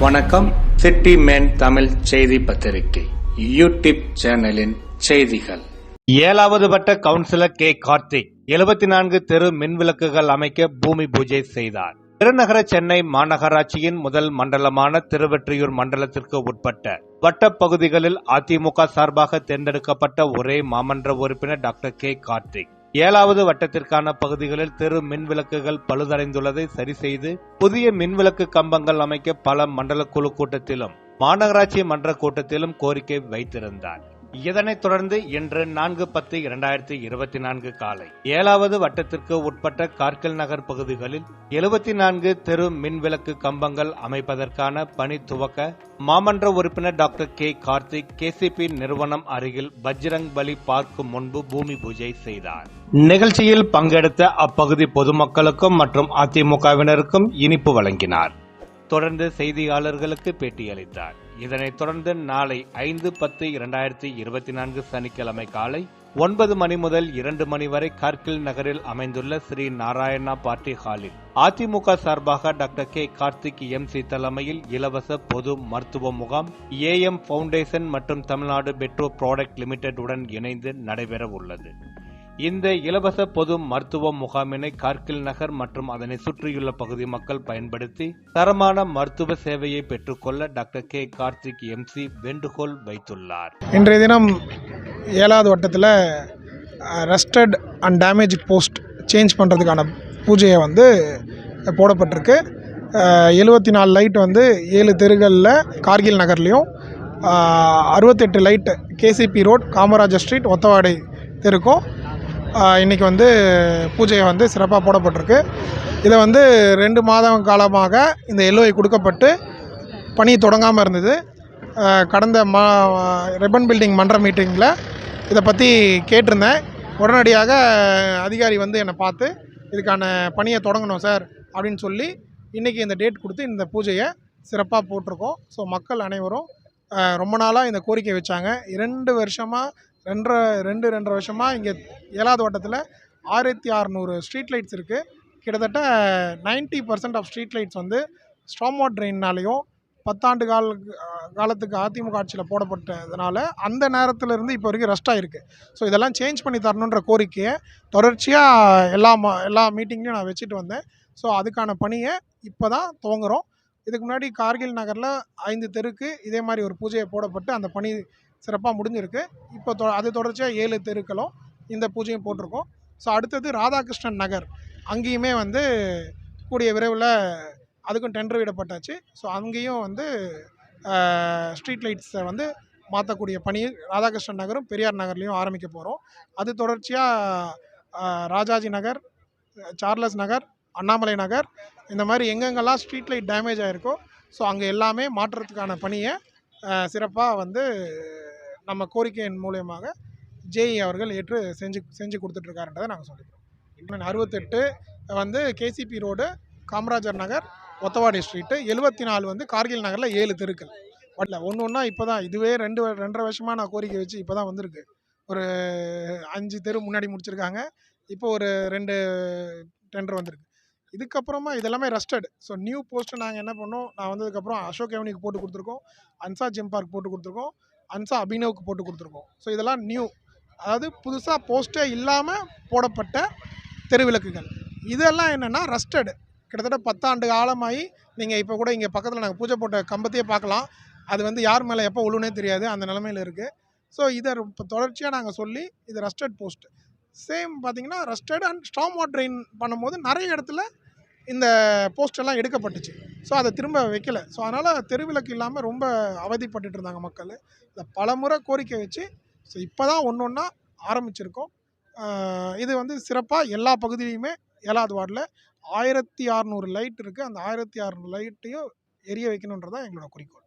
வணக்கம். City man Tamil செய்தி பத்திரிகை யூடியூப் சேனலின் செய்திகள். ஏழாவது வட்ட கவுன்சிலர் கே. கார்த்திக் எழுபத்தி நான்கு தெரு மின்விளக்குகள் அமைக்க பூமி பூஜை செய்தார். திருநகர சென்னை மாநகராட்சியின் முதல் மண்டலமான திருவெற்றியூர் மண்டலத்திற்கு உட்பட்ட வட்ட பகுதிகளில் அதிமுக சார்பாக தேர்ந்தெடுக்கப்பட்ட ஒரே மாமன்ற உறுப்பினர் டாக்டர் கே. கார்த்திக் ஏழாவது வட்டத்திற்கான பகுதிகளில் தெரு மின்விளக்குகள் பழுதடைந்துள்ளதை சரி செய்து புதிய மின்விளக்கு கம்பங்கள் அமைக்க பல மண்டல குழு கூட்டத்திலும் மாநகராட்சி மன்ற கூட்டத்திலும் கோரிக்கை வைத்திருந்தார். இதனைத் தொடர்ந்து இன்று நான்கு பத்து இரண்டாயிரத்தி இருபத்தி நான்கு காலை? ஏழாவது வட்டத்திற்கு உட்பட்ட கார்கில் நகர் பகுதிகளில் எழுபத்தி நான்கு தெரு மின்விளக்கு கம்பங்கள் அமைப்பதற்கான பணி துவக்க மாமன்ற உறுப்பினர் டாக்டர் கே. கார்த்திக் கேசிபி நிறுவனம் அருகில் பஜ்ரங் பலி பார்க்கு முன்பு பூமி பூஜை செய்தார். நிகழ்ச்சியில் பங்கெடுத்த அப்பகுதி பொதுமக்களுக்கும் மற்றும் அதிமுகவினருக்கும் இனிப்பு வழங்கினார். தொடர்ந்து செய்தியாளர்களுக்கு பேட்டியளித்தார். இதனைத் தொடர்ந்து நாளை ஐந்து பத்து இரண்டாயிரத்தி இருபத்தி நான்கு சனிக்கிழமை காலை ஒன்பது மணி முதல் இரண்டு மணி வரை கார்கில் நகரில் அமைந்துள்ள ஸ்ரீ நாராயணா பார்ட்டி ஹாலில் அதிமுக சார்பாக doctor K Karthik M C தலைமையில் இலவச பொது மருத்துவ முகாம் ஏஎம் பவுண்டேஷன் மற்றும் தமிழ்நாடு பெட்ரோ ப்ராடக்ட் லிமிடெட் உடன் இணைந்து நடைபெற உள்ளது இந்த இலவச பொது மருத்துவ முகாமினை கார்கில் நகர் மற்றும் அதனை சுற்றியுள்ள பகுதி மக்கள் பயன்படுத்தி தரமான மருத்துவ சேவையை பெற்றுக்கொள்ள டாக்டர் கே. கார்த்திக் எம்சி வேண்டுகோள் வைத்துள்ளார். இன்றைய தினம் ஏழாவது வட்டத்தில் rusted and damage post change பண்ணுறதுக்கான பூஜையை வந்து போடப்பட்டிருக்கு. எழுபத்தி நாலு லைட் வந்து ஏழு தெருகளில் கார்கில் நகர்லேயும் அறுபத்தெட்டு light KCP road Kamarajar street Othavadai தெருக்கும் இன்றைக்கி வந்து பூஜையை வந்து சிறப்பாக போடப்பட்டிருக்கு. இதை வந்து ரெண்டு மாதம் காலமாக இந்த எல்ஓஐ கொடுக்கப்பட்டு பணி தொடங்காமல் இருந்தது. கடந்த மா ரெபன் பில்டிங் மன்ற மீட்டிங்கில் இதை பற்றி கேட்டிருந்தேன். உடனடியாக அதிகாரி வந்து என்னை பார்த்து இதுக்கான பணியை தொடங்கணும் சார் அப்படின்னு சொல்லி இன்றைக்கி இந்த டேட் கொடுத்து இந்த பூஜையை சிறப்பாக போட்டிருக்கோம். ஸோ மக்கள் அனைவரும் ரொம்ப நாளாக இந்த கோரிக்கை வச்சாங்க. இரண்டு வருஷமாக ரெண்டரை ரெண்டு ரெண்டரை வருஷமாக இங்கே ஏழாவது வட்டத்தில் ஆயிரத்தி அறநூறு ஸ்ட்ரீட் லைட்ஸ் இருக்குது கிட்டத்தட்ட 90% பர்சன்ட் ஆஃப் ஸ்ட்ரீட் லைட்ஸ் வந்து ஸ்ட்ராமோட் ட்ரெயின்னாலையும் பத்தாண்டு கால காலத்துக்கு அதிமுக ஆட்சியில் போடப்பட்டதுனால அந்த நேரத்துல இருந்து இப்போ வரைக்கும் ரெஸ்ட் ஆகிருக்கு ஸோ இதெல்லாம் சேஞ்ச் பண்ணி தரணுன்ற கோரிக்கையை தொடர்ச்சியாக எல்லா மா எல்லா மீட்டிங்லையும் நான் வச்சுட்டு வந்தேன். ஸோ அதுக்கான பணியை இப்போ தான் துவங்குறோம். இதுக்கு முன்னாடி கார்கில் நகரில் ஐந்து தெருக்கு இதே மாதிரி ஒரு பூஜையை போடப்பட்டு அந்த பணி சிறப்பாக முடிஞ்சிருக்கு. இப்போ தொ அது தொடர்ச்சியாக ஏழு தெருக்களும் இந்த பூஜையும் போட்டிருக்கோம். ஸோ அடுத்தது ராதாகிருஷ்ணன் நகர். அங்கேயுமே வந்து கூடிய விரைவில் அதுக்கும் டெண்டர் விடப்பட்டாச்சு. ஸோ அங்கேயும் வந்து ஸ்ட்ரீட் லைட்ஸை வந்து மாற்றக்கூடிய பணி ராதாகிருஷ்ணன் நகரும் பெரியார் நகர்லேயும் ஆரம்பிக்க போகிறோம் அது தொடர்ச்சியாக ராஜாஜி நகர் சார்லஸ் நகர் அண்ணாமலை நகர் இந்த மாதிரி எங்கெங்கெல்லாம் ஸ்ட்ரீட் லைட் டேமேஜ் ஆகிருக்கோ ஸோ அங்கே எல்லாமே மாற்றுறதுக்கான பணியை சிறப்பாக வந்து நம்ம கோரிக்கையின் மூலியமாக ஜேஇ அவர்கள் ஏற்று செஞ்சு செஞ்சு கொடுத்துட்ருக்காருன்றதை நாங்கள் சொல்லிக்கிறோம். இன்னும் அறுபத்தெட்டு வந்து KCP road Kamarajar Nagar Othavadi street எழுபத்தி நாலு வந்து கார்கில் நகரில் ஏழு தெருக்கள். பட்ல ஒன்று ஒன்றா இப்போ தான் இதுவே ரெண்டு ரெண்டரை வருஷமாக நான் கோரிக்கை வச்சு இப்போ தான் வந்திருக்கு. ஒரு அஞ்சு தெரு முன்னாடி முடிச்சிருக்காங்க. இப்போ ஒரு ரெண்டு டெண்டர் வந்திருக்கு. இதுக்கப்புறமா இதெல்லாமே ரஸ்டட் ஸோ நியூ போஸ்ட்டு நாங்கள் என்ன பண்ணோம்? நான் வந்ததுக்கப்புறம் அசோக் அவனிக்கு போட்டு கொடுத்துருக்கோம். அன்சா ஜிம் பார்க் போட்டு கொடுத்துருக்கோம். அன்சா அபினவுக்கு போட்டு கொடுத்துருக்கோம். ஸோ இதெல்லாம் நியூ அதாவது புதுசாக போஸ்ட்டே இல்லாமல் போடப்பட்ட தெருவிளக்குகள். இதெல்லாம் என்னென்னா ரஸ்டட் கிட்டத்தட்ட பத்தாண்டு காலமாகி நீங்கள் இப்போ கூட இங்கே பக்கத்தில் நாங்கள் பூஜை போட்ட கம்பத்தையே பார்க்கலாம். அது வந்து யார் மேலே எப்போ உழுனே தெரியாது அந்த நிலமையில இருக்குது ஸோ இதை இப்போ தொடர்ச்சியாக நாங்கள் சொல்லி இது ரஸ்டட் போஸ்ட் சேம் பார்த்தீங்கன்னா rusted and storm water drain பண்ணும்போது நிறைய இடத்துல இந்த போஸ்ட் எல்லாம் எடுக்கப்பட்டுச்சு. ஸோ அதை திரும்ப வைக்கல. ஸோ அதனால் தெருவிளக்கு இல்லாமல் ரொம்ப அவதிப்பட்டுட்டு இருந்தாங்க மக்கள். இதை பலமுறை கோரிக்கை வச்சு ஸோ இப்போ தான் ஒன்று ஒன்றா ஆரம்பிச்சிருக்கோம் இது வந்து சிறப்பாக எல்லா பகுதியிலையுமே ஏழாவது வார்டில் ஆயிரத்தி அறநூறு லைட் இருக்குது அந்த ஆயிரத்தி அறநூறு லைட்டையும் எரிய வைக்கணுன்றதான் எங்களோட குறிக்கோள்.